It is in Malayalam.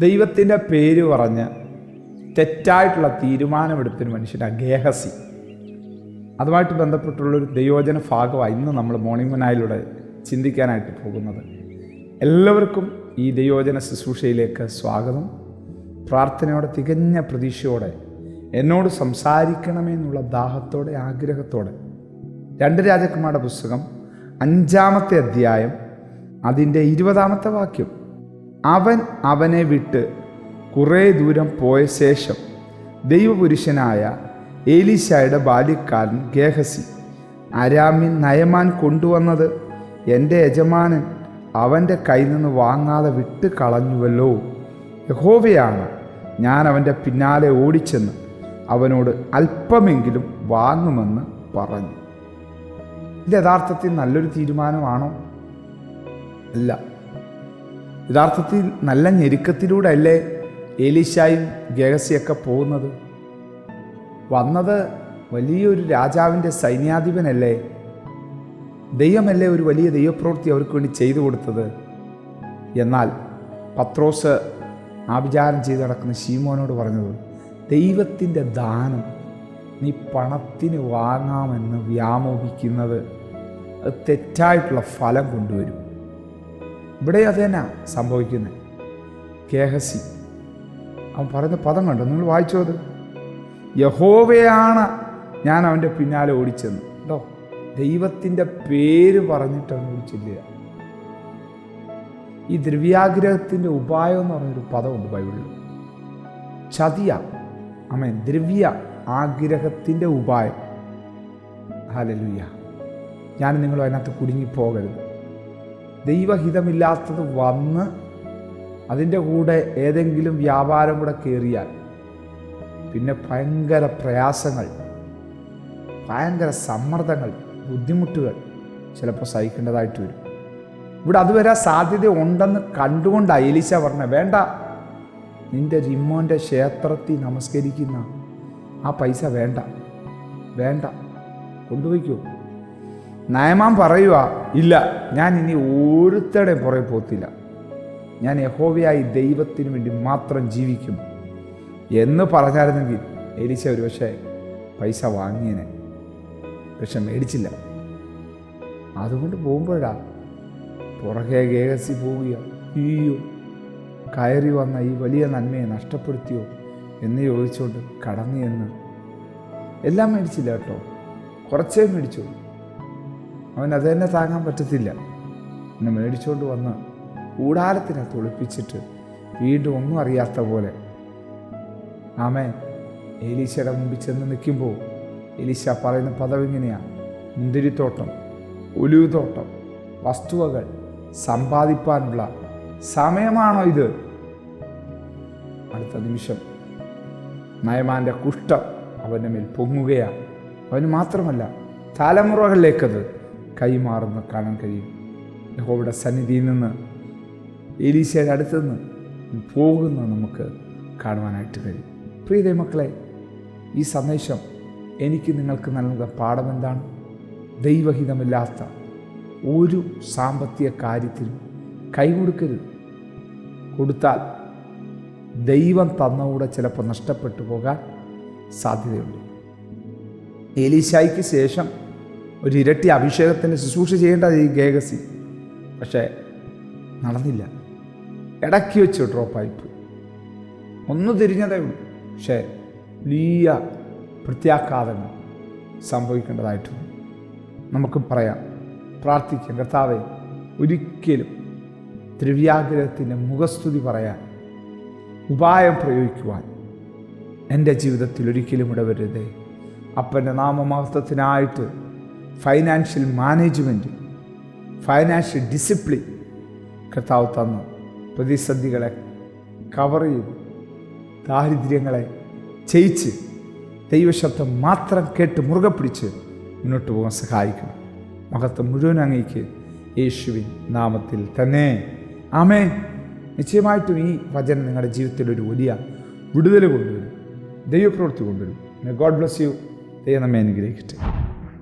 ദൈവത്തിന്റെ പേര് പറഞ്ഞ് തെറ്റായിട്ടുള്ള തീരുമാനമെടുത്തൊരു മനുഷ്യന്റെ ഗേഹസി. അതുമായിട്ട് ബന്ധപ്പെട്ടുള്ളൊരു ദൈവോജന ഭാഗമാണ് ഇന്ന് നമ്മൾ മോർണിംഗ് മനായിലൂടെ ചിന്തിക്കാനായിട്ട് പോകുന്നത്. എല്ലാവർക്കും ഈ ദൈവോജന ശുശ്രൂഷയിലേക്ക് സ്വാഗതം. പ്രാർത്ഥനയോടെ തികഞ്ഞ പ്രതീക്ഷയോടെ എന്നോട് സംസാരിക്കണമെന്നുള്ള ദാഹത്തോടെ ആഗ്രഹത്തോടെ രണ്ട് രാജകുമാരുടെ പുസ്തകം അഞ്ചാമത്തെ അധ്യായം അതിന്റെ ഇരുപതാമത്തെ വാക്യം. അവൻ അവനെ വിട്ട് കുറേ ദൂരം പോയ ശേഷം ദൈവപുരുഷനായ ഏലീശായുടെ ബാല്യക്കാരൻ ഗേഹസി അരാമിൻ നയമാൻ കൊണ്ടുവന്നത് എന്റെ യജമാനൻ അവന്റെ കയ്യിൽ നിന്ന് വാങ്ങാതെ വിട്ട് കളഞ്ഞുവല്ലോ. യഹോവയാണ് ഞാൻ അവന്റെ പിന്നാലെ ഓടിച്ചെന്ന് അവനോട് അല്പമെങ്കിലും വാങ്ങുമെന്ന് പറഞ്ഞു. ഇത് യഥാർത്ഥത്തിൽ നല്ലൊരു തീരുമാനമാണോ? അല്ല. യഥാർത്ഥത്തിൽ നല്ല ഞെരുക്കത്തിലൂടെ അല്ലേ ഏലീശായും ഗേഹസിയൊക്കെ പോകുന്നത്? വന്നത് വലിയൊരു രാജാവിന്റെ സൈന്യാധിപനല്ലേ? ദൈവമല്ലേ ഒരു വലിയ ദൈവപ്രവൃത്തി അവർക്ക് വേണ്ടി ചെയ്തു കൊടുത്തത്? എന്നാൽ പത്രോസ് ആഭിചാരം ചെയ്ത് നടക്കുന്ന ശീമോനോട് പറഞ്ഞത് ദൈവത്തിന്റെ ദാനം നീ പണത്തിന് വാങ്ങാമെന്ന് വ്യാമോഹിക്കുന്നത് അത് തെറ്റായിട്ടുള്ള ഫലം കൊണ്ടുവരും. ഇവിടെ അത് തന്നെ സംഭവിക്കുന്നത്. കേഹസി. അവൻ പറയുന്ന പദം കണ്ടോ? നിങ്ങൾ വായിച്ചോ അത്. യഹോവയാണ് ഞാൻ അവന്റെ പിന്നാലെ ഓടിച്ചെന്ന്. കേട്ടോ ദൈവത്തിന്റെ പേര് പറഞ്ഞിട്ട് അവൻ ഓടിച്ചില്ല ഈ ദ്രവ്യാഗ്രഹത്തിന്റെ ഉപായം എന്ന് പറഞ്ഞൊരു പദമുണ്ട് ബൈബിളിൽ. ചതിയ. അമ്മ ദ്രവ്യ ആഗ്രഹത്തിന്റെ ഉപായം. ഹാലലുയ്യ ഞാൻ നിങ്ങൾ അതിനകത്ത് കുടുങ്ങിപ്പോകരുത്. ദൈവഹിതമില്ലാത്തത് വന്ന് അതിന്റെ കൂടെ ഏതെങ്കിലും വ്യാപാരം കൂടെ കയറിയാൽ പിന്നെ ഭയങ്കര പ്രയാസങ്ങൾ ഭയങ്കര സമ്മർദ്ദങ്ങൾ ബുദ്ധിമുട്ടുകൾ ചിലപ്പോൾ സഹിക്കേണ്ടതായിട്ട് വരും. ഇവിടെ അതുവരെ സാധ്യത ഉണ്ടെന്ന് കണ്ടുകൊണ്ടാണ് എലീശ പറഞ്ഞ വേണ്ട നിന്റെ റിമ്മോന്റെ ക്ഷേത്രത്തിൽ നമസ്കരിക്കുന്ന ആ പൈസ വേണ്ട വേണ്ട കൊണ്ടുപോയിക്കോ. നയമാൻ പറയുക ഇല്ല ഞാൻ ഇനി ഒരുത്തടെ പുറകെ പോത്തില്ല ഞാൻ യഹോവയായി ദൈവത്തിന് വേണ്ടി മാത്രം ജീവിക്കും. എന്ന് പറഞ്ഞായിരുന്നെങ്കിൽ എലിശ ഒരു പക്ഷേ പൈസ വാങ്ങിയനെ. പക്ഷെ മേടിച്ചില്ല. അതുകൊണ്ട് പോകുമ്പോഴാ പുറകെ ഗേഹസി പോവുക അയ്യോ കയറി വന്ന ഈ വലിയ നന്മയെ നഷ്ടപ്പെടുത്തിയോ എന്ന് ചോദിച്ചുകൊണ്ട് കടന്നു എന്ന് എല്ലാം മേടിച്ചില്ല കേട്ടോ. കുറച്ചേ മേടിച്ചു അവൻ അത് തന്നെ താങ്ങാൻ പറ്റത്തില്ല. എന്നെ മേടിച്ചുകൊണ്ട് വന്ന് കൂടാരത്തിനകത്ത് ഒളിപ്പിച്ചിട്ട് വീണ്ടും ഒന്നും അറിയാത്ത പോലെ. ആമേ എലീശയുടെ മുമ്പിൽ ചെന്ന് നിൽക്കുമ്പോൾ എലീശ പറയുന്ന പദം ഇങ്ങനെയാണ് മുന്തിരിത്തോട്ടം ഒലിവുതോട്ടം വസ്തുവകൾ സമ്പാദിപ്പാനുള്ള സമയമാണോ ഇത്? അടുത്ത നിമിഷം നയമാന്റെ കുഷ്ഠം അവന്റെ മേൽ പൊങ്ങുകയാണ് അവന് മാത്രമല്ല തലമുറകളിലേക്കത് കൈമാറുന്ന കാണാൻ കഴിയും. യഹോവയുടെ സന്നിധിയിൽ നിന്ന് എലീശയുടെ അടുത്ത് നിന്ന് പോകുന്ന നമുക്ക് കാണുവാനായിട്ട് കഴിയും. പ്രിയ മക്കളെ ഈ സന്ദേശം എനിക്ക് നിങ്ങൾക്ക് നൽകുന്ന പാഠം എന്താണ്? ദൈവഹിതമില്ലാത്ത ഒരു സാമ്പത്തിക കാര്യത്തിനും കൈകൊടുക്കരുത്. കൊടുത്താൽ ദൈവം തന്നകൂടെ ചിലപ്പോൾ നഷ്ടപ്പെട്ടു പോകാൻ സാധ്യതയുണ്ട്. ഏലീശായിക്ക് ശേഷം ഒരു ഇരട്ടി അഭിഷേകത്തിന് ശുശ്രൂഷ ചെയ്യേണ്ടത് ഈ ഗേഗസി പക്ഷേ നടന്നില്ല. ഇടയ്ക്ക് വെച്ച് ഡ്രോപ്പായിപ്പോയി ഒന്ന് തിരിഞ്ഞതേ ഉള്ളൂ. പക്ഷേ വലിയ പ്രത്യാഘാതങ്ങൾ സംഭവിക്കേണ്ടതായിട്ടുണ്ട്. നമുക്ക് പറയാം. പ്രാർത്ഥിക്കാം. കർത്താവെ ഒരിക്കലും ദ്രവ്യാഗ്രഹത്തിന്റെ മുഖസ്തുതി പറയാൻ ഉപായം പ്രയോഗിക്കുവാൻ എന്റെ ജീവിതത്തിൽ ഒരിക്കലും ഇടവരുതേ അപ്പന്റെ നാമമഹത്വത്തിനായിട്ട് ഫൈനാൻഷ്യൽ മാനേജ്മെന്റ് ഫൈനാൻഷ്യൽ ഡിസിപ്ലിൻ കർത്താവ് തന്നു. പ്രതിസന്ധികളെ കവർ ചെയ്ത്. ദാരിദ്ര്യങ്ങളെ ജയിച്ച് ദൈവശബ്ദം മാത്രം കേട്ട് മുറുകെ പിടിച്ച് മുന്നോട്ട് പോകാൻ സഹായിക്കണം. മഹത്വം മുഴുവൻ അങ്ങേക്ക് യേശുവിൻ നാമത്തിൽ തന്നെ. ആമേ നിശ്ചയമായിട്ടും ഈ വചനം നിങ്ങളുടെ ജീവിതത്തിൽ ഒരു വലിയ വിടുതൽ കൊണ്ടുവരും. ദൈവപ്രവൃത്തി കൊണ്ടുവരും. ഗോഡ് ബ്ലസ് യു ദൈവം നമ്മെ അനുഗ്രഹിക്കട്ടെ.